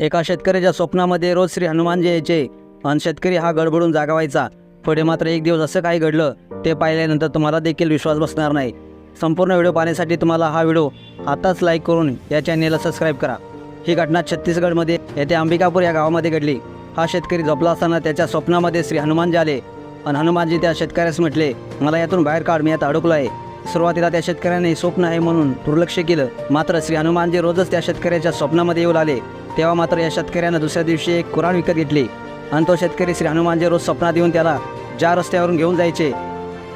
एका शेतकऱ्याच्या स्वप्नामध्ये रोज श्री हनुमानजी यायचे आणि शेतकरी हा गडबडून जागा व्हायचा पुढे मात्र एक दिवस असं काही घडलं ते पाहिल्यानंतर तुम्हाला देखील विश्वास बसणार नाही. संपूर्ण व्हिडिओ पाहण्यासाठी तुम्हाला हा व्हिडिओ आताच लाईक करून या चॅनेलला सबस्क्राईब करा. ही घटना छत्तीसगडमध्ये येथे अंबिकापूर या गावामध्ये घडली. हा शेतकरी झोपला असताना त्याच्या स्वप्नामध्ये श्री हनुमानजी आले आणि हनुमानजी त्या शेतकऱ्यास म्हटले मला यातून बाहेर काढ मी यात अडकलो आहे. सुरुवातीला त्या शेतकऱ्याने स्वप्न आहे म्हणून दुर्लक्ष केलं. मात्र श्री हनुमानजी रोजच त्या शेतकऱ्याच्या स्वप्नामध्ये येऊ लागले. तेव्हा मात्र या शेतकऱ्यानं दुसऱ्या दिवशी एक कुराण विकत घेतली. आणि तो शेतकरी श्री हनुमानजी रोज स्वप्नात येऊन त्याला ज्या रस्त्यावरून घेऊन जायचे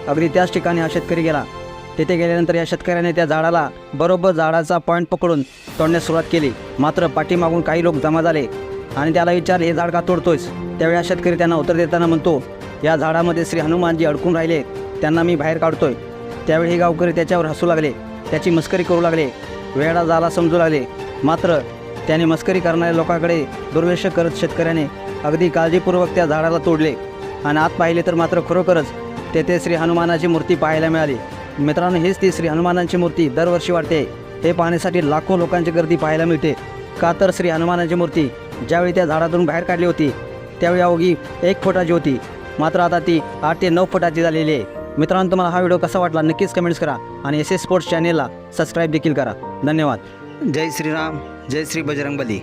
अगदी त्याच ठिकाणी हा शेतकरी गेला. तिथे गेल्यानंतर या शेतकऱ्याने त्या झाडाला बरोबर झाडाचा पॉईंट पकडून तोडण्यास सुरुवात केली. मात्र पाठीमागून काही लोक जमा झाले आणि त्याला विचार हे झाड का तोडतोयस? त्यावेळी हा शेतकरी त्यांना उत्तर देताना म्हणतो या झाडामध्ये श्री हनुमानजी अडकून राहिले. त्यांना मी बाहेर काढतोय. त्यावेळी हे गावकरी त्याच्यावर हसू लागले. त्याची मस्करी करू लागले. वेळा झाला समजू लागले. मात्र त्याने मस्करी करणाऱ्या लोकांकडे दुर्लक्ष करत शेतकऱ्याने अगदी काळजीपूर्वक त्या झाडाला तोडले. आणि आत पाहिले तर मात्र खरोखरच तेथे श्री हनुमानाची मूर्ती पाहायला मिळाली. मित्रांनो हीच ती श्री हनुमानाची मूर्ती दरवर्षी वाटते हे पाहण्यासाठी लाखो लोकांची गर्दी पाहायला मिळते. का तर श्री हनुमानाची मूर्ती ज्यावेळी त्या झाडातून बाहेर काढली होती त्यावेळी अवघी एक फुटाची होती. मात्र आता ती आठ ते नऊ फुटाची झालेली आहे. मित्रांनो तुम्हाला हा व्हिडिओ कसा वाटला नक्कीच कमेंट्स करा आणि एस एस स्पोर्ट्स चॅनेलला सबस्क्राईब देखील करा. धन्यवाद. जय श्रीराम जय श्री बजरंगबली।